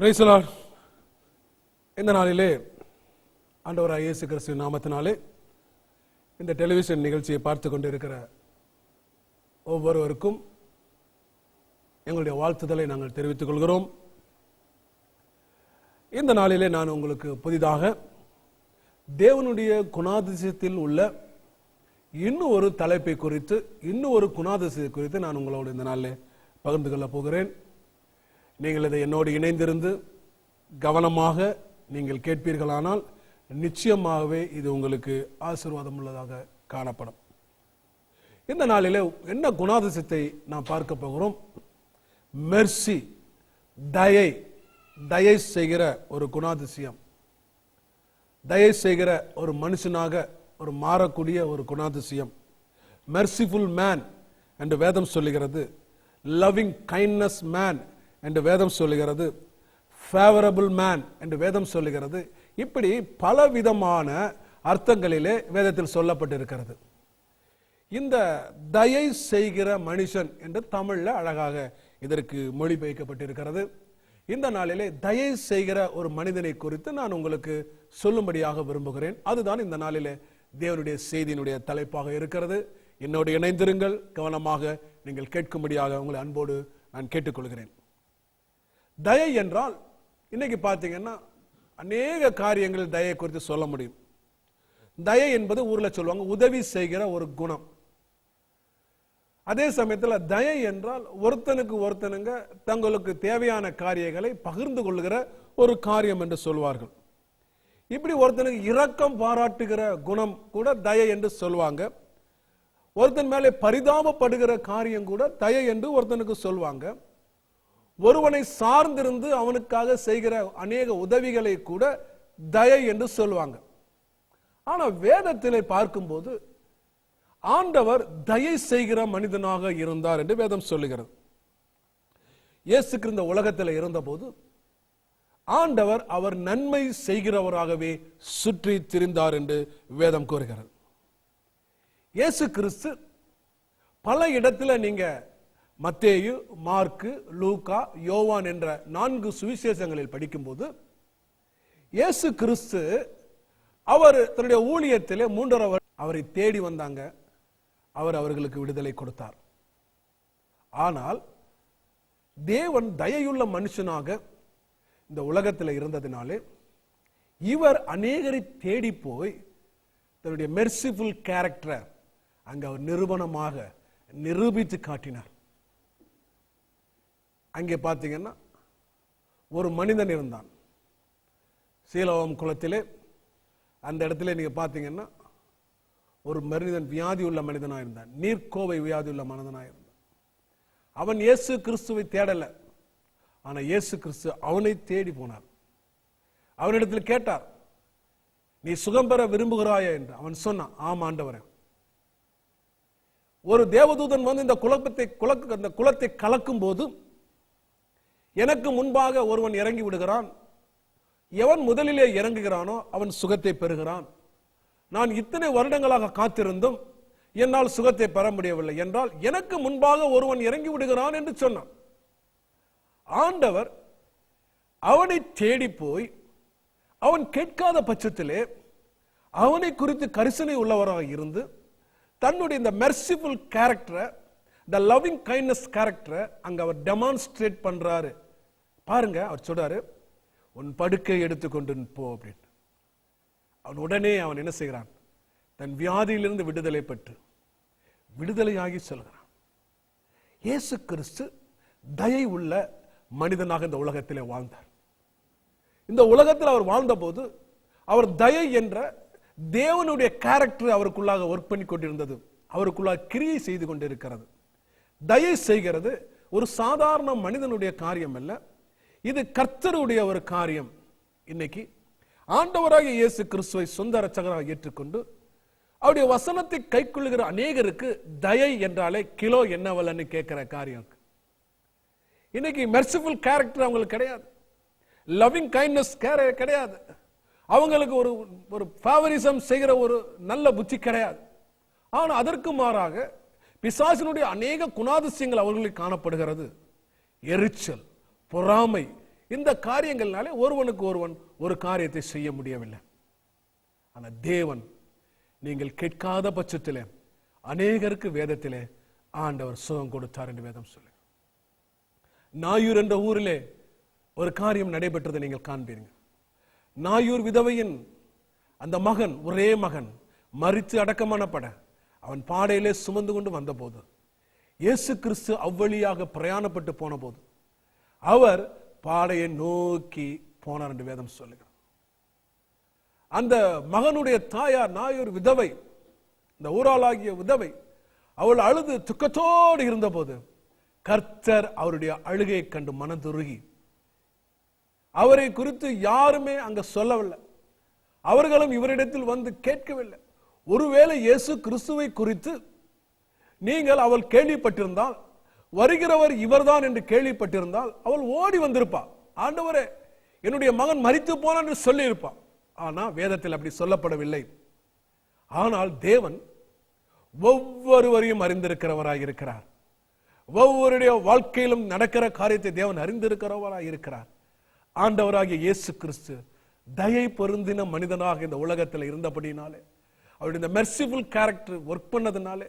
Praise the Lord இந்த நாளிலே ஆண்டவராக இயேசு கிறிஸ்து நாமத்தினாலே இந்த டெலிவிஷன் நிகழ்ச்சியை பார்த்து கொண்டிருக்கிற ஒவ்வொருவருக்கும் எங்களுடைய வாழ்த்துதலை நாங்கள் தெரிவித்துக் கொள்கிறோம். இந்த நாளிலே நான் உங்களுக்கு புதிதாக தேவனுடைய குணாதிசயத்தில் உள்ள இன்னும் ஒரு தலைப்பை குறித்து இன்னும் ஒரு குணாதிசயத்தை குறித்து நான் உங்களோடு இந்த நாளில் பகிர்ந்து கொள்ளப் போகிறேன். நீங்கள் இதை என்னோடு இணைந்திருந்து கவனமாக நீங்கள் கேட்பீர்களானால் நிச்சயமாகவே இது உங்களுக்கு ஆசீர்வாதம் உள்ளதாக காணப்படும். இந்த நாளிலே என்ன குணாதிசயத்தை நாம் பார்க்க போகிறோம்? மெர்சி தயை தயை செய்கிற ஒரு குணாதிசயம். தயை செய்கிற ஒரு மனுஷனாக ஒரு மாறக்கூடிய ஒரு குணாதிசயம். மெர்சிஃபுல் மேன் என்று வேதம் சொல்லுகிறது. லவ்விங் கைண்ட்னஸ் மேன் என்று வேதம் சொல்லுகிறது. ஃபேவரபிள் மேன் என்று வேதம் சொல்லுகிறது. இப்படி பல விதமான அர்த்தங்களிலே வேதத்தில் சொல்லப்பட்டிருக்கிறது. இந்த தயை செய்கிற மனுஷன் என்று தமிழில் அழகாக இதற்கு மொழிபெயர்க்கப்பட்டிருக்கிறது. இந்த நாளிலே தயை செய்கிற ஒரு மனிதனை குறித்து நான் உங்களுக்கு சொல்லும்படியாக விரும்புகிறேன். அதுதான் இந்த நாளிலே தேவனுடைய செய்தியினுடைய தலைப்பாக இருக்கிறது. என்னோடு இணைந்திருங்கள். கவனமாக நீங்கள் கேட்கும்படியாக உங்களை அன்போடு நான் கேட்டுக்கொள்கிறேன். தயை என்றால் இன்னைக்கு பார்த்தீங்கன்னா அநேக காரியங்கள் தயை குறித்து சொல்ல முடியும். தயை என்பது ஊரில் சொல்லுவாங்க உதவி செய்கிற ஒரு குணம். அதே சமயத்தில் தயை என்றால் ஒருத்தனுக்கு ஒருத்தனுங்க தங்களுக்கு தேவையான காரியங்களை பகிர்ந்து கொள்கிற ஒரு காரியம் என்று சொல்வார்கள். இப்படி ஒருத்தனுக்கு இரக்கம் பாராட்டுகிற குணம் கூட தயை என்று சொல்லுவாங்க ஒருத்தன் மேலே பரிதாபப்படுகிற காரியம் கூட தயை என்று ஒருத்தனுக்கு சொல்லுவாங்க ஒருவனை சார்ந்திருந்து அவனுக்காக செய்கிற அநேக உதவிகளை கூட தயை என்று சொல்லுவாங்க. ஆனா வேதத்திலே பார்க்கும்போது ஆண்டவர் தயை செய்கிற மனிதனாக இருந்தார் என்று வேதம் சொல்லுகிறது. இயேசு இந்த உலகத்தில் இருந்தபோது ஆண்டவர் அவர் நன்மை செய்கிறவராகவே சுற்றி திரிந்தார் என்று வேதம் கூறுகிறது. இயேசு கிறிஸ்து பல இடத்துல நீங்கள் மத்தேயு மார்க்கு லூகா யோவான் என்ற நான்கு சுவிசேஷங்களில் படிக்கும்போது இயேசு கிறிஸ்து அவர் தன்னுடைய ஊழியத்திலே மூன்றரை அவரை தேடி வந்தாங்க. அவர் அவர்களுக்கு விடுதலை கொடுத்தார். ஆனால் தேவன் தயையுள்ள மனுஷனாக இந்த உலகத்தில் இருந்ததினாலே இவர் அநேகரை தேடி போய் தன்னுடைய மெர்சிஃபுல் கேரக்டரை அங்க அவர் நிரூபணமாக நிரூபித்து காட்டினார். அங்கே பார்த்தீங்கன்னா ஒரு மனிதன் இருந்தான். சீலவம் குளத்திலே அந்த இடத்துல நீங்க பார்த்தீங்கன்னா ஒரு மனிதன் வியாதி உள்ள மனிதனாக இருந்தான். நீர்க்கோவை வியாதி உள்ள மனிதனாக இருந்தான். அவன் இயேசு கிறிஸ்துவை தேடல. ஆனா இயேசு கிறிஸ்து அவனை தேடி போனார். அவனிடத்தில் கேட்டார் நீ சுகம் பெற விரும்புகிறாயா? என்று. அவன் சொன்னான் ஆம் ஆண்டவரே. ஒரு தேவதூதன் வந்து இந்த குழப்பத்தை குலக்கு அந்த குலத்தை கலக்கும் போது எனக்கு முன்பாக ஒருவன் இறங்கி விடுகிறான். எவன் முதலிலே இறங்குகிறானோ அவன் சுகத்தை பெறுகிறான். நான் இத்தனை வருடங்களாக காத்திருந்தும் என்னால் சுகத்தை பெற முடியவில்லை என்றால் எனக்கு முன்பாக ஒருவன் இறங்கி விடுகிறான் என்று சொன்னான். ஆண்டவர் அவனை தேடி போய் அவன் கேட்காத பட்சத்திலே அவனை குறித்து கரிசனை உள்ளவராக இருந்து தன்னுடைய இந்த மெர்சிஃபுல் கேரக்டரை த லவ்விங் கைண்ட்னஸ் கேரக்டரை அங்கே அவர் டெமான்ஸ்ட்ரேட் பண்ணுறாரு பாருங்க அவர் சொல்றாரு உன் படுக்கை எடுத்துக்கொண்டு போ அப்படின்னு. அவன் உடனே அவன் என்ன செய்கிறான்? தன் வியாதியிலிருந்து விடுதலை பெற்று விடுதலையாகி சொல்கிறான். இயேசு கிறிஸ்து தயை உள்ள மனிதனாக இந்த உலகத்திலே வாழ்ந்தார். இந்த உலகத்தில் அவர் வாழ்ந்தபோது அவர் தயை என்ற தேவனுடைய கேரக்டர் அவருக்குள்ளாக ஒர்க் பண்ணி கொண்டிருந்தது. அவருக்குள்ளாக கிரியை செய்து கொண்டிருக்கிறது. தயை செய்கிறது ஒரு சாதாரண மனிதனுடைய காரியம் அல்ல. இது கர்த்தருடைய ஒரு காரியம். இன்னைக்கு ஆண்டவராக இயேசு கிறிஸ்துவை சொந்த ரச்சகராக ஏற்றுக்கொண்டு அவருடைய வசனத்தை கைக்கொள்ளுகிற அநேகருக்கு தயை என்றாலே கிலோ என்னவல்லன்னு கேட்கிற காரியம். இன்னைக்கு மெர்சிஃபுல் கேரக்டர் அவங்களுக்கு கிடையாது. லவ்விங் கைண்ட்னஸ் கிடையாது. அவங்களுக்கு ஒரு ஒரு ஃபேவரிசம் செய்கிற ஒரு நல்ல புத்தி கிடையாது. ஆனால் அதற்கு மாறாக பிசாசினுடைய அநேக குணாதிசயங்கள் அவர்களுக்கு காணப்படுகிறது. எரிச்சல் பொறாமை இந்த காரியங்கள்னாலே ஒருவனுக்கு ஒருவன் ஒரு காரியத்தை செய்ய முடியவில்லை. ஆனா தேவன் நீங்கள் கேட்காத பட்சத்திலே அநேகருக்கு வேதத்திலே ஆண்டவர் சுகம் கொடுத்தார் என்று வேதம் சொல்லு நாயூர் என்ற ஊரிலே ஒரு காரியம் நடைபெற்றதை நீங்கள் காண்பீர்கள். நாயூர் விதவையின் அந்த மகன் ஒரே மகன் மறித்து அடக்கமான பட அவன் பாடையிலே சுமந்து கொண்டு வந்தபோது இயேசு கிறிஸ்து அவ்வழியாக பிரயாணப்பட்டு போன போது அவர் பாடையை நோக்கி போனார் என்று வேதம் சொல்லுகிறார் அந்த மகனுடைய தாயார் நாயூர் விதவை இந்த ஊராளாகிய விதவை அவள் அழுது துக்கத்தோடு இருந்தபோது கர்த்தர் அவருடைய அழுகையை கண்டு மனதுருகி அவரை குறித்து யாருமே அங்க சொல்லவில்லை. அவர்களும் இவரிடத்தில் வந்து கேட்கவில்லை. ஒருவேளை இயேசு கிறிஸ்துவை குறித்து நீங்கள் அவள் கேள்விப்பட்டிருந்தால் வருகிறவர் இவர்தான் என்று கேள்விப்பட்டிருந்தால் அவள் ஓடி வந்திருப்பா. ஆண்டவரே என்னுடைய மகன் மறித்து போனான் என்று சொல்லியிருப்பான். ஆனால் வேதத்தில் அப்படி சொல்லப்படவில்லை. ஆனால் தேவன் ஒவ்வொருவரையும் அறிந்திருக்கிறவராக இருக்கிறார். ஒவ்வொருடைய வாழ்க்கையிலும் நடக்கிற காரியத்தை தேவன் அறிந்திருக்கிறவராக இருக்கிறார். ஆண்டவராகிய இயேசு கிறிஸ்து தயை பொருந்தின மனிதனாக இந்த உலகத்தில் இருந்தபடினாலே அவருடைய இந்த மெர்சிஃபுல் கேரக்டர் ஒர்க் பண்ணதுனாலே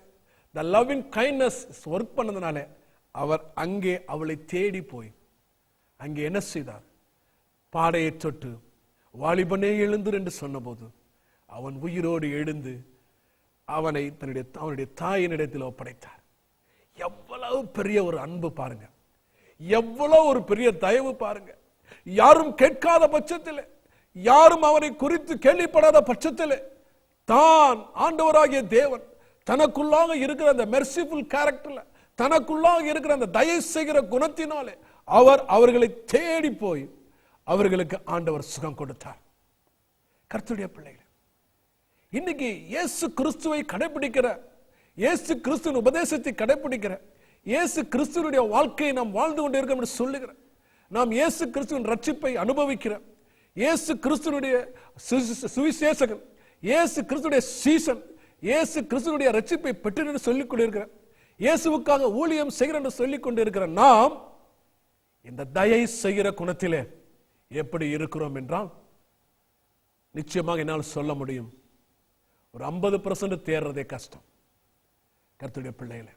த லவ்விங் கைண்ட்னஸ் ஒர்க் பண்ணதுனாலே அவர் அங்கே அவளை தேடி போய் அங்கே என்ன செய்தார்? பாடையை தொட்டு வாலிபனே எழுந்து என்று சொன்னபோது அவன் உயிரோடு எழுந்து அவனை தன்னுடைய அவனுடைய தாயினிடத்தில் ஒப்படைத்தார். எவ்வளவு பெரிய ஒரு அன்பு பாருங்க. எவ்வளவு ஒரு பெரிய தயவு பாருங்க. யாரும் கேட்காத பட்சத்தில் யாரும் அவனை குறித்து கேள்விப்படாத பட்சத்தில் தான் ஆண்டவராகிய தேவன். தனக்குள்ளாக இருக்கிற அந்த மெர்சிஃபுல் கேரக்டர்ல தனக்குள்ளாக இருக்கிற அந்த தயவு செய்கிற குணத்தினாலே அவர் அவர்களை தேடி போய் அவர்களுக்கு ஆண்டவர் சுகம் கொடுத்தார். கர்த்துடைய பிள்ளைகள் இன்னைக்கு இயேசு கிறிஸ்துவை கடைபிடிக்கிற இயேசு கிறிஸ்துவின் உபதேசத்தை கடைபிடிக்கிற இயேசு கிறிஸ்துவனுடைய வாழ்க்கையை நாம் வாழ்ந்து கொண்டிருக்கோம் என்று சொல்லுகிற நாம் இயேசு கிறிஸ்துவின் ரட்சிப்பை அனுபவிக்கிற இயேசு கிறிஸ்துவனுடைய சுவிசேஷகன் இயேசு கிறிஸ்துடைய சீசன் இயேசு கிறிஸ்துடைய ரட்சிப்பை பெற்று சொல்லிக் கொண்டிருக்கிறேன் இயேசுவுக்காக ஊழியம் செய்கிற என்று சொல்லிக் கொண்டிருக்கிற நாம் இந்த தயை செய்கிற குணத்திலே எப்படி இருக்கிறோம் என்றால் நிச்சயமாக என்னால் சொல்ல முடியும். ஒரு ஐம்பது பர்சன்ட் தேர்றதே கஷ்டம். கருத்துடைய பிள்ளைகளே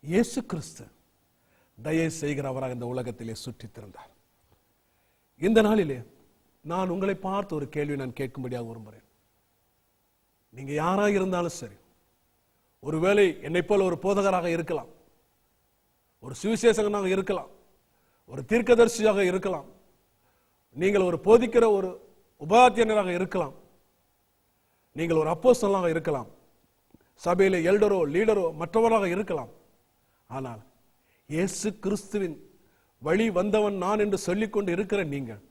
இயேசு கிறிஸ்து தயை செய்கிறவராக இந்த உலகத்திலே சுற்றித் திறந்தார் இந்த நாளிலே நான் உங்களை பார்த்து ஒரு கேள்வி நான் கேட்கும்படியாக விரும்புகிறேன். நீங்க யாராக இருந்தாலும் சரி ஒருவேளை என்னை போல ஒரு போதகராக இருக்கலாம் ஒரு சுவிசேஷகனாக இருக்கலாம் ஒரு தீர்க்கதரிசியாக இருக்கலாம் நீங்கள் ஒரு போதிக்கிற ஒரு உபாத்தியனராக இருக்கலாம் நீங்கள் ஒரு அப்போஸ்தலனாக இருக்கலாம் சபையில எல்டரோ லீடரோ மற்றவராக இருக்கலாம் ஆனால் இயேசு கிறிஸ்துவின் வழி வந்தவன் நான் என்று சொல்லிக்கொண்டு இருக்கிற நீங்கள்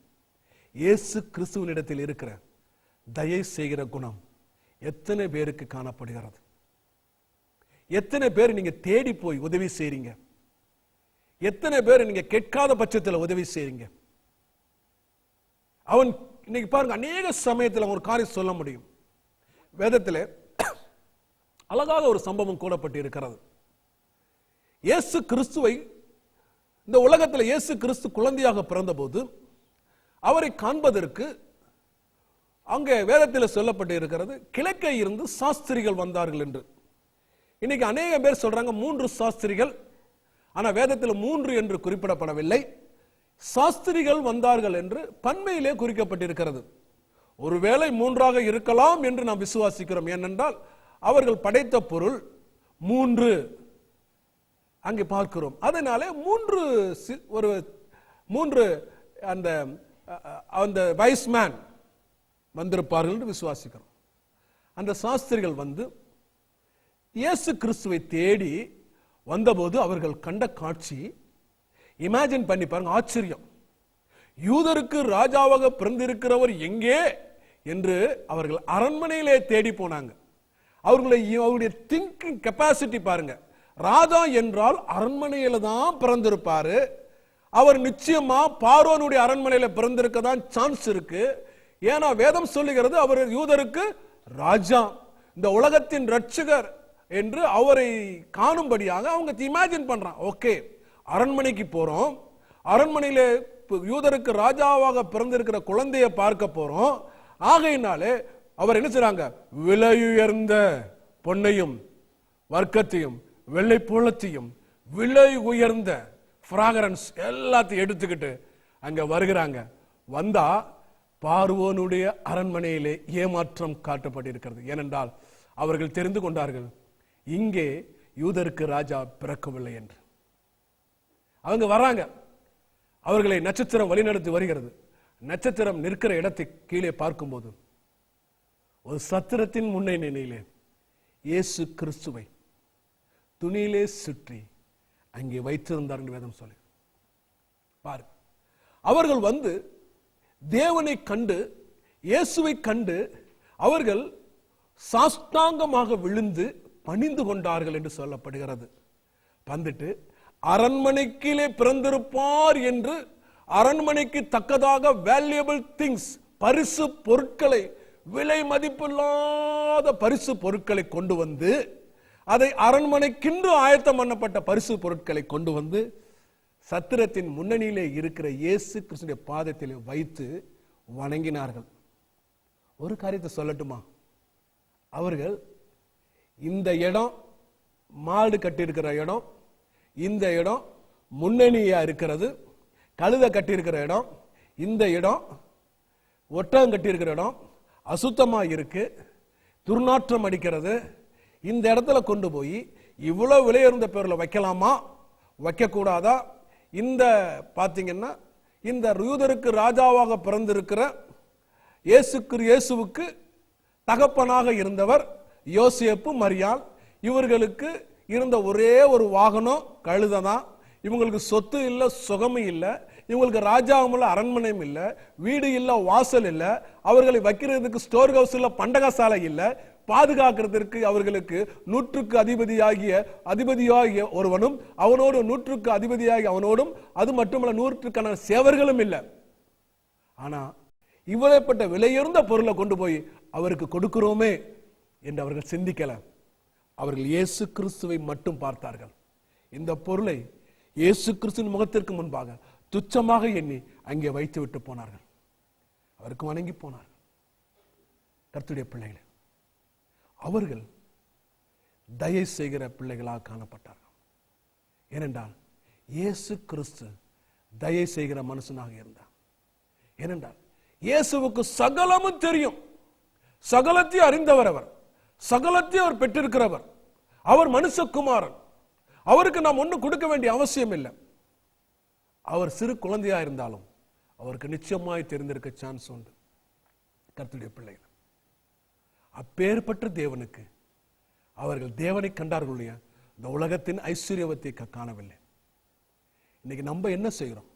இயேசு கிறிஸ்துவனிடத்தில் இருக்கிற தயை செய்கிற குணம் எத்தனை பேருக்கு காணப்படுகிறது? எத்தனை பேர் நீங்க தேடி போய் உதவி செய்றீங்க? எத்தனை பேர் நீங்க கேட்காத பட்சத்தில் உதவி செய்றீங்க? அவன் இன்னைக்கு பாருங்க அநேக சமயத்தில் ஒரு காரியம் சொல்ல முடியும். வேதத்தில் அழகாக ஒரு சம்பவம் கூடப்பட்டு இருக்கிறது. இயேசு கிறிஸ்துவை இந்த உலகத்தில் இயேசு கிறிஸ்து குழந்தையாக பிறந்தபோது அவரை காண்பதற்கு அங்கே வேதத்தில் சொல்லப்பட்டு இருக்கிறது கிழக்கே இருந்து சாஸ்திரிகள் வந்தார்கள் என்று. இன்னைக்கு அநேக பேர் சொல்றாங்க மூன்று சாஸ்திரிகள் ஆனால் வேதத்தில் மூன்று என்று குறிப்பிடப்படவில்லை. சாஸ்திரிகள் வந்தார்கள் என்று பன்மையிலே குறிக்கப்பட்டிருக்கிறது. ஒருவேளை மூன்றாக இருக்கலாம் என்று நாம் விசுவாசிக்கிறோம். ஏனென்றால் அவர்கள் படைத்த பொருள் மூன்று. அங்கே பார்க்கிறோம். அதனாலே மூன்று சி- ஒரு மூன்று அந்த அந்த வைஸ்மேன் வந்திருப்பார்கள் என்று விசுவாசிக்கிறோம். அந்த சாஸ்திரிகள் வந்து இயேசு கிறிஸ்துவை தேடி வந்தபோது அவர்கள் கண்ட காட்சி இமேஜின் பண்ணி பாருங்க ஆச்சரியம். யூதருக்கு ராஜாவாக பிறந்திருக்கிறவர் எங்கே என்று அவர்கள் அரண்மனையிலே தேடி போனாங்க. அவர்களை அவருடைய திங்கிங் கெப்பாசிட்டி பாருங்க. ராஜா என்றால் அரண்மனையில தான் பிறந்திருப்பாரு. அவர் நிச்சயமா பார்வோனுடைய அரண்மனையில பிறந்திருக்க தான் சான்ஸ் இருக்கு. ஏன்னா வேதம் சொல்லுகிறது அவர் யூதருக்கு ராஜா. இந்த உலகத்தின் ரட்சகர் என்று அவரை காணும்படியாக அவங்க இமேஜின் பண்றான். ஓகே அரண்மனைக்கு போறோம். அரண்மனையில யூதருக்கு ராஜாவாக பிறந்திருக்கிற குழந்தையை பார்க்க போறோம். ஆகையினாலே அவர் என்ன செய்றாங்க? விலையுயர்ந்த பொன்னையும் வர்க்கத்தையும் வெள்ளை புலத்தையும் விலை உயர்ந்த ஃப்ராகரன்ஸ் எல்லாத்தையும் எடுத்துக்கிட்டு அங்கே வருகிறாங்க. வந்தா பார்வோனுடைய அரண்மனையிலே ஏமாற்றம் காட்டப்பட்டிருக்கிறது. ஏனென்றால் அவர்கள் தெரிந்து கொண்டார்கள் இங்கே யூதருக்கு ராஜா பிறக்கவில்லை என்று. அவங்க வராங்க அவர்களை நட்சத்திரம் வழிநடத்தி வருகிறது. நட்சத்திரம் நிற்கிற இடத்தை கீழே பார்க்கும்போது ஒரு சத்திரத்தின் முன்னை நிலையிலே இயேசு கிறிஸ்துவை துணியிலே சுற்றி அங்கே வைத்திருந்தார் என்று வேதம் சொல்லி. பாரு. அவர்கள் வந்து தேவனை கண்டு இயேசுவை கண்டு அவர்கள் சாஷ்டாங்கமாக விழுந்து பணிந்து கொண்டார்கள் என்று சொல்லப்படுகிறது. வந்துட்டு அரண்மனைக்கிலே பிறந்திருப்பார் என்று அரண்மனைக்கு தக்கதாக வேல்யூபிள் திங்ஸ் பரிசு பொருட்களை விலை மதிப்பில்லாத பரிசு பொருட்களை கொண்டு வந்து அதை அரண்மனைக்கின்று ஆயத்தம் பண்ணப்பட்ட பரிசு பொருட்களை கொண்டு வந்து சத்திரத்தின் முன்னணியிலே இருக்கிற இயேசு கிறிஸ்துடைய பாதத்தில் வைத்து வணங்கினார்கள். ஒரு காரியத்தை சொல்லட்டுமா? அவர்கள் இந்த இடம் மாடு கட்டியிருக்கிற இடம் இந்த இடம் முன்னணியா இருக்கிறது கழுத கட்டியிருக்கிற இடம் இந்த இடம் ஒட்டகம் கட்டியிருக்கிற இடம் அசுத்தமாக இருக்கு துர்நாற்றம் அடிக்கிறது இந்த இடத்துல கொண்டு போய் இவ்வளவு விலையுறந்த பேர்ல வைக்கலாமா? வைக்கக்கூடாதா? இந்த பார்த்தீங்கன்னா இந்த யூதருக்கு ராஜாவாக பிறந்திருக்கிற இயேசுக்கு இயேசுவுக்கு தகப்பனாக இருந்தவர் யோசியப்பு மரியாள் இவர்களுக்கு இருந்த ஒரே ஒரு வாகனம் கழுதை தான் இவங்களுக்கு சொத்து இல்லை சுகமும் இல்லை. இவங்களுக்கு ராஜாவும் இல்லை அரண்மனையும் இல்லை. வீடு இல்லை வாசல் இல்லை. அவர்களை வைக்கிறதுக்கு ஸ்டோர் ஹவுஸ் இல்லை பண்டகசாலை இல்லை. பாதுகாக்கிறதற்கு அவர்களுக்கு நூற்றுக்கு அதிபதியாகிய அதிபதியாகிய ஒருவனும் அவனோடு நூற்றுக்கு அதிபதியாகிய அவனோடும் அது மட்டுமல்ல நூற்றுக்கான சேவர்களும் இல்லை. ஆனா இவ்வளவுப்பட்ட விலையுறந்த பொருளை கொண்டு போய் அவருக்கு கொடுக்கிறோமே என்று அவர்கள் சிந்திக்கல. அவர்கள் இயேசு கிறிஸ்துவை மட்டும் பார்த்தார்கள். இந்த பொருளை இயேசு கிறிஸ்துவின் முகத்திற்கு முன்பாக துச்சமாக எண்ணி அங்கே வைத்து விட்டு போனார்கள். அவருக்கு வணங்கி போனார்கள். கர்த்துடைய பிள்ளைகளை அவர்கள் தயை செய்கிற பிள்ளைகளாக காணப்பட்டார்கள். ஏனென்றால் இயேசு கிறிஸ்து தயை செய்கிற மனுஷனாக இருந்தார். ஏனென்றால் இயேசுவுக்கு சகலமும் தெரியும். சகலத்தையும் அறிந்தவர் அவர். சகலத்தையும் அவர் பெற்றிருக்கிறவர். அவர் மனுஷகுமாரன். அவருக்கு நாம் ஒன்றும் கொடுக்க வேண்டிய அவசியம் இல்லை. அவர் சிறு குழந்தையா இருந்தாலும் அவருக்கு நிச்சயமாய் தெரிந்திருக்க சான்ஸ் உண்டு. கருத்துடைய பிள்ளைகள் அப்பேற்பட்ட தேவனுக்கு. அவர்கள் தேவனை கண்டார்கள் இல்லையா? இந்த உலகத்தின் ஐஸ்வர்யவத்தை க- காணவில்லை. இன்னைக்கு நம்ம என்ன செய்கிறோம்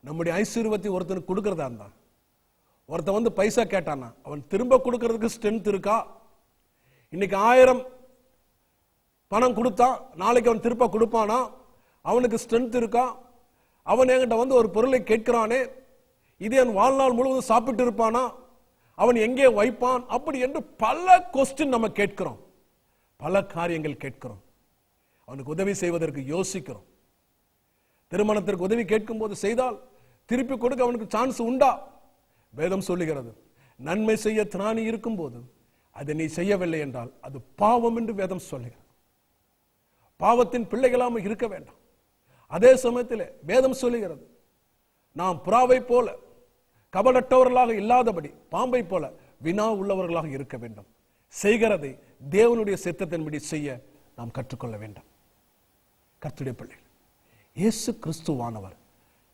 நம்முடைய ஐஸ்வர்யவத்தை ஒருத்தனுக்கு கொடுக்கறதா இருந்தா ஒருத்தன் வந்து பைசா கேட்டானா அவன் திரும்ப கொடுக்கறதுக்கு ஸ்ட்ரென்த் இருக்கா? இன்னைக்கு ஆயிரம் பணம் கொடுத்தா நாளைக்கு அவன் திருப்ப கொடுப்பானா? அவனுக்கு ஸ்ட்ரென்த் இருக்கா? அவன் என்கிட்ட வந்து ஒரு பொருளை கேட்கிறானே இது என் வாழ்நாள் முழுவதும் சாப்பிட்டு இருப்பானா? அவன் எங்கே வைப்பான் அப்படி என்று பல கொஸ்டின் நம்ம கேட்கிறோம். பல காரியங்கள் கேட்கிறோம். அவனுக்கு உதவி செய்வதற்கு யோசிக்கிறோம். திருமணத்திற்கு உதவி கேட்கும் போது செய்தால் திருப்பி கொடுக்க அவனுக்கு சான்ஸ் உண்டா? வேதம் சொல்லுகிறது நன்மை செய்ய திராணி இருக்கும் போது அதை நீ செய்யவில்லை என்றால் அது பாவம் என்று வேதம் சொல்லுகிறது. பாவத்தின் பிள்ளைகளாம இருக்க வேண்டாம். அதே சமயத்தில் வேதம் சொல்லுகிறது நாம் புறாவை போல கபலட்டவர்களாக இல்லாதபடி பாம்பை போல வினா உள்ளவர்களாக இருக்க வேண்டும். செய்கிறதை தேவனுடைய சித்தத்தின்படி செய்ய நாம் கற்றுக்கொள்ள வேண்டும். கர்த்துடைய பிள்ளைகள் இயேசு கிறிஸ்துவானவர்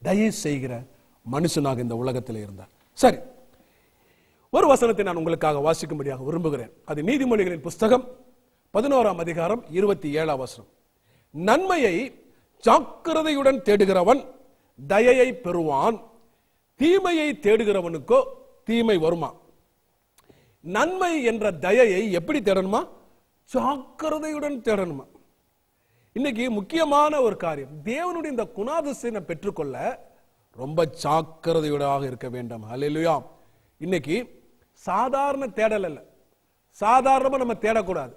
தயை செய்கிற மனுஷனாக இந்த உலகத்தில் இருந்தார். சரி ஒரு வசனத்தை நான் உங்களுக்காக வாசிக்கும்படியாக விரும்புகிறேன். அது நீதிமொழிகளின் புஸ்தகம் பதினோராம் அதிகாரம் இருபத்தி ஏழாம் வசனம். நன்மையை ஜாக்கிரதையுடன் தேடுகிறவன் தயையை பெறுவான். தீமையை தேடுகிறவனுக்கோ தீமை வருமா? நன்மை என்ற தயையை எப்படி தேடணுமா? ஜாக்கிரதையுடன் தேடணுமா? இன்னைக்கு முக்கியமான ஒரு காரியம். தேவனுடைய இந்த குணாதிசயனை பெற்றுக்கொள்ள ரொம்ப ஜாக்கிரதையுடாக இருக்க வேண்டும். அல்லேலூயா இன்னைக்கு சாதாரண தேடல் அல்ல. சாதாரணமா நம்ம தேடக்கூடாது.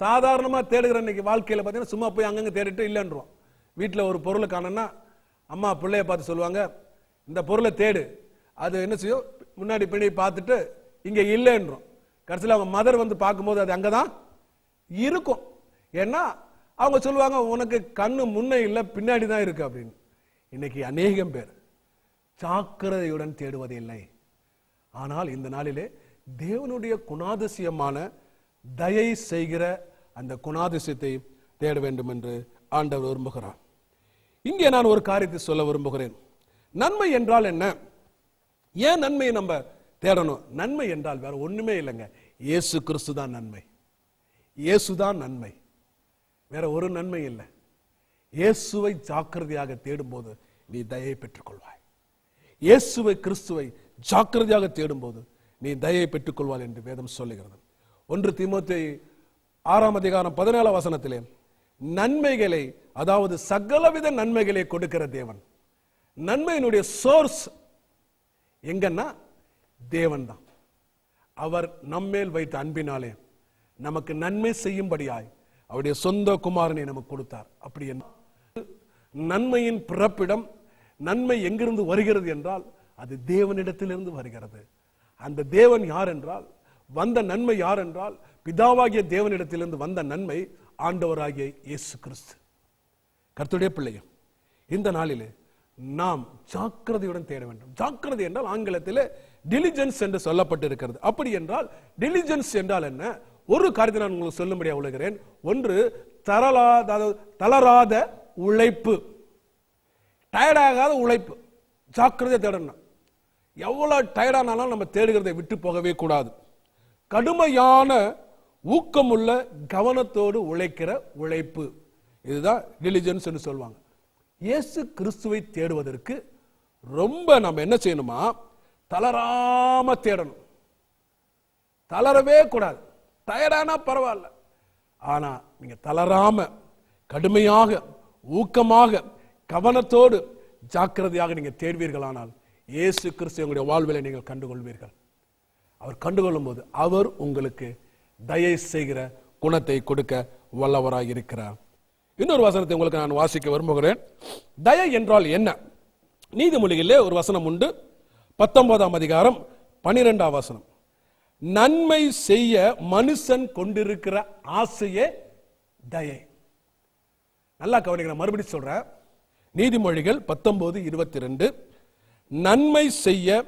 சாதாரணமா தேடுகிற இன்னைக்கு வாழ்க்கையில பார்த்தீங்கன்னா சும்மா போய் அங்கங்க தேடிட்டு இல்லைன்றோம். வீட்டில் ஒரு பொருளை காணோம்னா அம்மா பிள்ளைய பார்த்து சொல்லுவாங்க இந்த பொருளை தேடு. அது என்ன செய்யும்? முன்னாடி பின்னாடி பார்த்துட்டு இங்கே இல்லைன்றோம். கடைசியில் அவங்க மதர் வந்து பார்க்கும்போது அது அங்கே தான் இருக்கும். ஏன்னா அவங்க சொல்லுவாங்க உனக்கு கண்ணு முன்னே இல்லை பின்னாடி தான் இருக்கு அப்படின்னு. இன்னைக்கு அநேகம் பேர் ஜாக்கிரதையுடன் தேடுவதில்லை ஆனால் இந்த நாளிலே தேவனுடைய குணாதிசயமான தயை செய்கிற அந்த குணாதிசயத்தை தேட வேண்டும் என்று ஆண்டவர் விரும்புகிறார். இங்கே நான் ஒரு காரியத்தை சொல்ல விரும்புகிறேன். நன்மை என்றால் என்ன? ஏன் நன்மையை நம்ம தேடணும்? நன்மை என்றால் வேற ஒண்ணுமே இல்லைங்க. இயேசு கிறிஸ்து தான் நன்மை. இயேசு தான் நன்மை. வேற ஒரு நன்மை இல்லை. இயேசுவை ஜாக்கிரதையாக தேடும்போது நீ தயை பெற்றுக்கொள்வாய் இயேசுவை கிறிஸ்துவை ஜாக்கிரதையாக தேடும்போது நீ தயை பெற்றுக்கொள்வாய் என்று வேதம் சொல்லுகிறது. ஒன்று தீமோத்தே ஆறாம் அதிகாரம் பதினேழாம் வசனத்திலே நன்மைகளை அதாவது சகலவித நன்மைகளை கொடுக்கிற தேவன். நன்மையினுடைய சோர்ஸ் எங்கன்னா தேவன் தான் அவர் நம்மேல் வைத்த அன்பினாலே நமக்கு நன்மை செய்யும்படியாய் அவருடைய சொந்த குமாரனை நமக்கு கொடுத்தார். அப்படி என்ன நன்மையின் பிறப்பிடம் நன்மை எங்கிருந்து வருகிறது என்றால் அது தேவனிடத்திலிருந்து வருகிறது. அந்த தேவன் யார் என்றால் வந்த நன்மை யார் என்றால் பிதாவாகிய தேவனிடத்திலிருந்து வந்த நன்மை ஆண்டவராகிய இயேசு கிறிஸ்து. கர்த்துடைய பிள்ளையும் இந்த நாளிலே நாம் ஜாக்கிரதையுடன் தேட வேண்டும். ஜாக்கிரதை என்றால் ஆங்கிலத்தில் டெலிஜென்ஸ் என்று சொல்லப்பட்டிருக்கிறது. அப்படி என்றால் டெலிஜென்ஸ் என்றால் என்ன? ஒரு காரியத்தை நான் உங்களுக்கு சொல்லும்படியாக உலகிறேன். ஒன்று தரலாத தளராத உழைப்பு. டயர்டாகாத உழைப்பு. ஜாக்கிரதையை தேடணும். எவ்வளோ டயர்டானாலும் நம்ம தேடுகிறதை விட்டு போகவே கூடாது. கடுமையான ஊக்கமுள்ள கவனத்தோடு உழைக்கிற உழைப்பு. இதுதான் டெலிஜென்ஸ் என்று சொல்லுவாங்க. இயேசு கிறிஸ்துவை தேடுவதற்கு ரொம்ப நம்ம என்ன செய்யணுமா? தளராம தேடணும். தளரவே கூடாது. டயர்டானா பரவாயில்ல. ஆனா நீங்க தளராம கடுமையாக ஊக்கமாக கவனத்தோடு ஜாக்கிரதையாக நீங்க தேடுவீர்களானால் இயேசு கிறிஸ்து உங்களுடைய வாழ்விலை நீங்கள் கண்டுகொள்வீர்கள். அவர் கண்டுகொள்ளும் போது அவர் உங்களுக்கு தயை செய்கிற குணத்தை கொடுக்க வல்லவராக இருக்கிறார் இன்னொரு வசனத்தை உங்களுக்கு நான் வாசிக்க விரும்புகிறேன். தயை என்றால் என்ன? நீதிமொழிகளிலே ஒரு வசனம் உண்டு. பத்தொன்பதாம் அதிகாரம் பனிரெண்டாம் வசனம். நன்மை செய்ய மனுஷன் கொண்டிருக்கிற ஆசையே தயை. நல்லா கவனிக்கிறேன் மறுபடியும் சொல்றேன். நீதிமொழிகள் பத்தொன்பது இருபத்தி ரெண்டு நன்மை செய்ய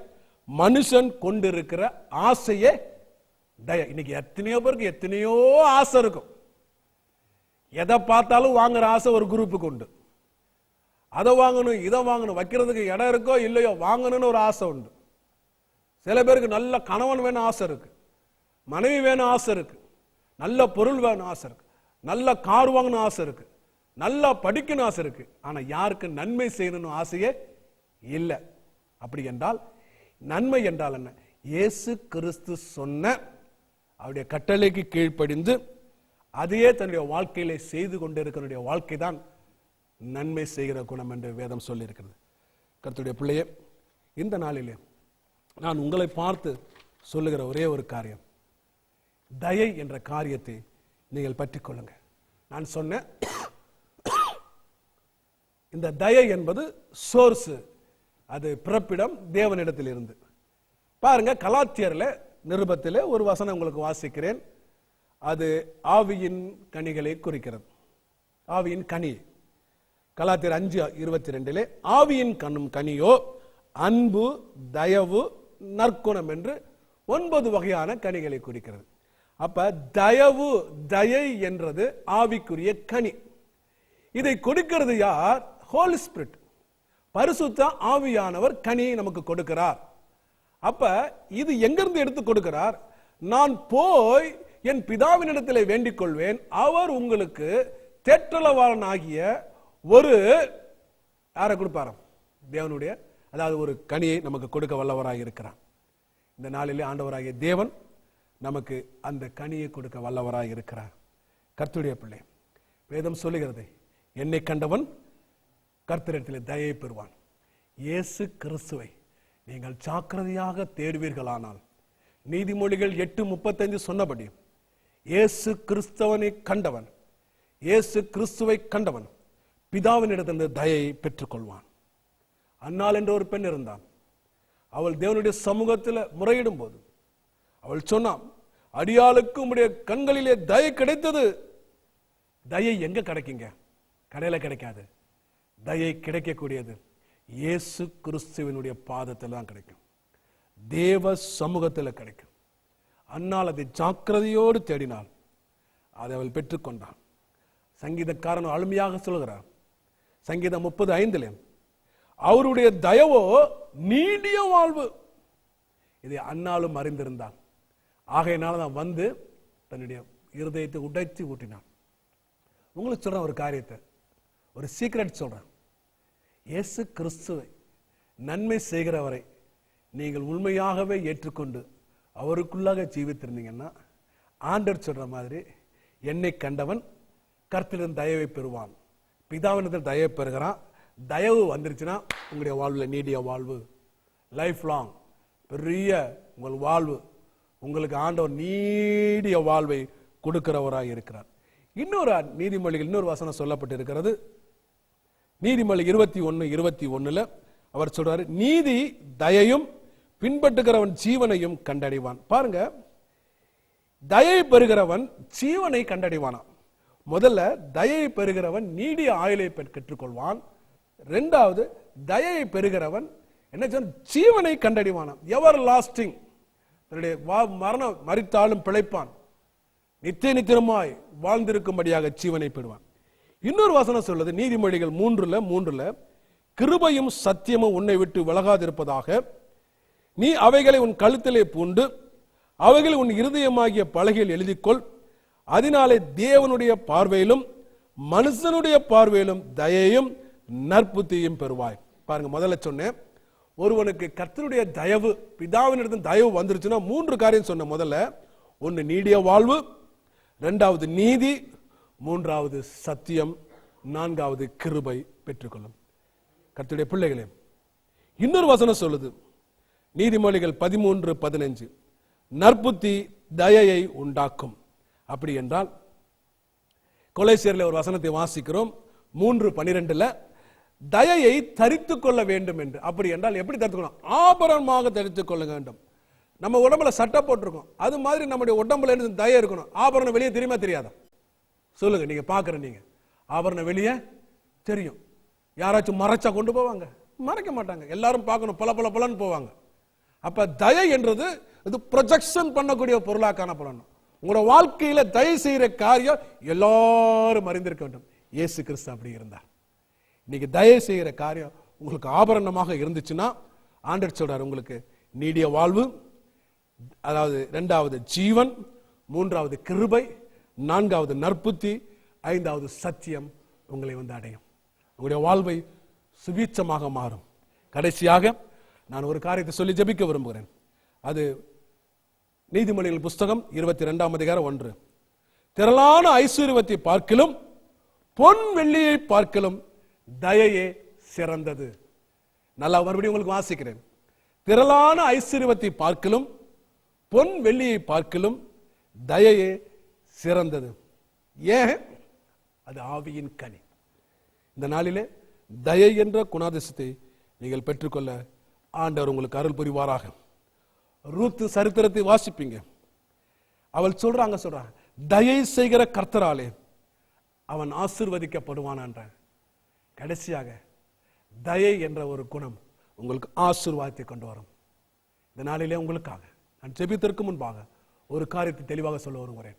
மனுஷன் கொண்டிருக்கிற ஆசையே தய. இன்னைக்கு எத்தனையோ பேருக்கு எத்தனையோ ஆசை இருக்கும். எதை பார்த்தாலும் வாங்குற ஆசை ஒரு குரூப்புக்கு உண்டு. அதை வாங்கணும் இதை வாங்கணும் வைக்கிறதுக்கு இடம் இருக்கோ இல்லையோ வாங்கணும்னு ஒரு ஆசை உண்டு. சில பேருக்கு நல்ல கணவன் வேணும் ஆசை இருக்கு. மனைவி வேணும் ஆசை இருக்கு. நல்ல பொருள் வேணும் ஆசை இருக்கு. நல்ல கார் வாங்கணும் ஆசை இருக்கு. நல்லா படிக்கணும் ஆசை இருக்கு. ஆனா யாருக்கு நன்மை செய்யணும்னு ஆசையே இல்லை. அப்படி என்றால் நன்மை என்றால் என்ன? இயேசு கிறிஸ்து சொன்ன அவருடைய கட்டளைக்கு கீழ்ப்படிந்து அதையே தன்னுடைய வாழ்க்கையில செய்து கொண்டிருக்கிற வாழ்க்கை தான் நன்மை செய்கிற குணம் என்று வேதம் சொல்லியிருக்கிறது. கருத்துடைய பிள்ளையே இந்த நாளிலே நான் உங்களை பார்த்து சொல்லுகிற ஒரே ஒரு காரியம். தயை என்ற காரியத்தை நீங்கள் பற்றி கொள்ளுங்க நான் சொன்னேன் இந்த தயை என்பது சோர்ஸ். அது பிறப்பிடம் தேவனிடத்தில் இருந்து பாருங்க கலாத்தியர்ல நிருபத்தில் ஒரு வசனம் உங்களுக்கு வாசிக்கிறேன். அது ஆவியின் கனிகளை குறிக்கிறது. ஆவியின் கனி. கலாத்திர அஞ்சு இருபத்தி ரெண்டிலே ஆவியின் கண்ணும் கனியோ அன்பு தயவு நற்குணம் என்று ஒன்பது வகையான கனிகளை குறிக்கிறது. அப்ப தயவு தயை என்றது ஆவிக்குரிய கனி. இதை கொடுக்கிறது யார்? ஹோலி ஸ்பிரிட் பரிசுத்த ஆவியானவர் கனியை நமக்கு கொடுக்கிறார். அப்ப இது எங்கிருந்து எடுத்து கொடுக்கிறார்? நான் போய் என் பிதாவினிடத்திலே வேண்டிக் கொள்வேன் அவர் உங்களுக்கு தேற்றளவாளன் ஆகிய ஒரு யாரை கொடுப்பாராம்? தேவனுடைய அதாவது ஒரு கனியை நமக்கு கொடுக்க வல்லவராக இருக்கிறான் இந்த நாளிலே ஆண்டவராகிய தேவன் நமக்கு அந்த கனியை கொடுக்க வல்லவராக இருக்கிறார். கர்த்துடைய பிள்ளை வேதம் சொல்லுகிறது என்னை கண்டவன் கர்த்தரிடத்தில் தயை பெறுவான். இயேசு கிறிஸ்துவை நீங்கள் ஜாக்கிரதையாக தேடுவீர்களானால். நீதிமொழிகள் எட்டு முப்பத்தைந்து சொன்னபடியும் இயேசு கிறிஸ்தவனை கண்டவன் இயேசு கிறிஸ்துவை கண்டவன் பிதாவினிடத்திலிருந்து தயை பெற்றுக்கொள்வான். அன்னாள் என்ற ஒரு பெண் இருந்தான். அவள் தேவனுடைய சமூகத்தில் முறையிடும் போது அவள் சொன்னான் அடியாளுக்கு உடைய கண்களிலே தயை கிடைத்தது. தயை எங்க கிடைக்குங்க? கடையில கிடைக்காது. தயை கிடைக்கக்கூடியது இயேசு கிறிஸ்துவினுடைய பாதத்தில் தான் கிடைக்கும். தேவ சமூகத்தில் கிடைக்கும். அன்னால் அதை ஜாக்கிரதையோடு தேடினாள் அதை அவள் பெற்றுக்கொண்டாள் சங்கீதக்காரன் அழுமையாக சொல்கிறார் சங்கீதம் முப்பது ஐந்தில் அவருடைய தயவோ நீடிய வாழ்வு. இதை அன்னாலும் அறிந்திருந்தான். ஆகையினால தான் வந்து தன்னுடைய இருதயத்தை உடைத்து ஊட்டினான். உங்களுக்கு சொல்றேன் ஒரு காரியத்தை. ஒரு சீக்ரெட் சொல்றேன். இயேசு கிறிஸ்துவை நன்மை செய்கிறவரை நீங்கள் உண்மையாகவே ஏற்றுக்கொண்டு அவருக்குள்ளாக ஜீவித்திருந்தீங்கன்னா ஆண்டர் சொல்ற மாதிரி என்னை கண்டவன் கர்த்தரிடம் தயவை பெறுவான். பிதாவினத்தில் தயவை பெறுகிறான். தயவு வந்துருச்சுன்னா உங்களுடைய வாழ்வில் நீடிய வாழ்வு. லைஃப் லாங் பெரிய உங்கள் வாழ்வு. உங்களுக்கு ஆண்டவர் நீடிய வாழ்வை கொடுக்கிறவராக இருக்கிறார். இன்னொரு நீதிமொழிகள் இன்னொரு வசனம் சொல்லப்பட்டு இருக்கிறது நீதிமொழி இருபத்தி ஒன்று இருபத்தி ஒன்றில் அவர் சொல்றாரு நீதி தயையும் பின்பற்றுகிறவன் ஜீவனையும் கண்டடைவான் பாருங்க. தயை பெறுகிறவன் ஜீவனை கண்டடைவானாம் முதல்ல தயை பெறுகிறவன் நீடிய ஆயுளை பெற் கற்றுக்கொள்வான் ரெண்டாவது தயை பெறுகிறவன் என்ன சொன்ன ஜீவனை கண்டடைவானாம் எவர் லாஸ்டிங். தன்னுடைய வா- மரணம் மறித்தாலும் பிழைப்பான். நித்திய நித்தியமாய் வாழ்ந்திருக்கும்படியாக ஜீவனை பெறுவான். இன்னொரு வசனம் சொல்லுது நீதிமொழிகள் மூன்றுல மூன்றுல கிருபையும் சத்தியமும் உன்னை விட்டு விலகாதிருப்பதாக நீ அவைகளை உன் கழுத்திலே பூண்டு அவைகளை உன் இருதயமாகிய பலகையில் எழுதிக்கொள். அதனாலே தேவனுடைய பார்வையிலும் மனுஷனுடைய பார்வையிலும் தயையும் நற்புத்தியும் பெறுவாய். பாருங்க முதல்ல சொன்னேன் ஒருவனுக்கு கர்த்தனுடைய தயவு பிதாவினிடத்தில் தயவு வந்துருச்சுன்னா மூன்று காரியம் சொன்ன முதல்ல. ஒன்னு நீடிய வாழ்வு ரெண்டாவது நீதி மூன்றாவது சத்தியம் நான்காவது கிருபை பெற்றுக்கொள்ளும். கர்த்தருடைய பிள்ளைகளே இன்னொரு வசனம் சொல்லுது. நீதிமொழிகள் பதிமூன்று பதினஞ்சு. நற்புத்தி தயையை உண்டாக்கும். அப்படி என்றால் கொலைசேரில் ஒரு வசனத்தை வாசிக்கிறோம். மூன்று பனிரெண்டுல தயையை தரித்து கொள்ள வேண்டும் என்று. அப்படி என்றால் எப்படி தரித்துக்கணும் ஆபரணமாக தரித்து கொள்ள வேண்டும். நம்ம உடம்புல சட்டை போட்டிருக்கோம். அது மாதிரி நம்முடைய உடம்புல இருந்து தயை இருக்கணும். ஆபரணம் வெளியே தெரியுமா தெரியாதா? சொல்லுங்க நீங்க பாக்குற நீங்க. ஆபரணம் வெளியே தெரியும். யாராச்சும் மறைச்சா கொண்டு போவாங்க? மறைக்க மாட்டாங்க. எல்லாரும் பார்க்கணும். பல பல பலன்னு போவாங்க. அப்ப தயை என்றது இது ப்ரொஜெக்ஷன் பண்ணக்கூடிய பொருளாக காணப்படணும் உங்களோட வாழ்க்கையில தயை செய்யற காரியம் எல்லாரும் அறிந்திருக்க வேண்டும். இயேசு கிறிஸ்து அப்படி இருந்தார். இன்னைக்கு தயை செய்யற காரியம் உங்களுக்கு ஆபரணமாக இருந்துச்சுன்னா ஆண்டர் சொல்றார் உங்களுக்கு நீடிய வாழ்வு அதாவது ரெண்டாவது ஜீவன் மூன்றாவது கிருபை நான்காவது நற்புத்தி ஐந்தாவது சத்தியம் உங்களை வந்து அடையும். உங்களுடைய வாழ்வை சுபீட்சமாக மாறும். கடைசியாக நான் ஒரு காரியத்தை சொல்லி ஜெபிக்க விரும்புகிறேன். அது நீதிமொழிகள் புஸ்தகம் இருபத்தி ரெண்டாம் அதிகாரம் ஒன்று. திரளான ஐஸ்வர்யத்தை பார்க்கிலும் பொன் வெள்ளியை பார்க்கிலும் தயையே சிறந்தது. நல்லா மறுபடியும் உங்களுக்கு வாசிக்கிறேன். திரளான ஐஸ்வர்யத்தை பார்க்கிலும் பொன் வெள்ளியை பார்க்கிலும் தயையே சிறந்தது. ஏன்? அது ஆவியின் கனி. இந்த நாளிலே தயை என்ற குணாதிசத்தை நீங்கள் பெற்றுக்கொள்ள ஆண்டவர் உங்களுக்கு அருள் புரிவாராக. ரூத்து சரித்திரத்தை வாசிப்பீங்க. அவள் சொல்றாங்க சொல்றாங்க தயை செய்கிற கர்த்தராலே அவன் ஆசிர்வதிக்கப்படுவானான்ற கடைசியாக தயை என்ற ஒரு குணம் உங்களுக்கு ஆசிர்வாதத்தை கொண்டு வரும். இந்த நாளிலே உங்களுக்காக நான் ஜெபித்திற்கு முன்பாக ஒரு காரியத்தை தெளிவாக சொல்ல வருகிறேன்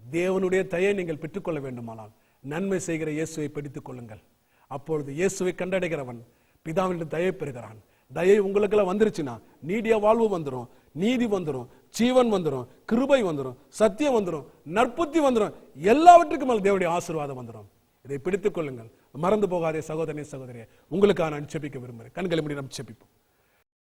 தேவனுடைய தயை நீங்கள் பெற்றுக்கொள்ள வேண்டுமானால் நன்மை செய்கிற இயேசுவை பிடித்துக் கொள்ளுங்கள். அப்பொழுது இயேசுவை கண்டடைகிறவன் பிதாவினிடம் தயை பெறுகிறான். தயை உங்களுக்கெல்லாம் வந்துருச்சுன்னா நீடிய வாழ்வு வந்துடும் நீதி வந்துடும் ஜீவன் வந்துடும் கிருபை வந்துடும் சத்தியம் வந்துடும் நற்புத்தி வந்துடும் எல்லாவற்றுக்கும் மேல் தேவனுடைய ஆசீர்வாதம் வந்துடும் இதை பிடித்துக் கொள்ளுங்கள். மறந்து போகாதே சகோதரனே சகோதரியே. உங்களுக்காக நான் செபிக்க விரும்புகிறேன். கண்களை முடி நாம் செபிப்போம்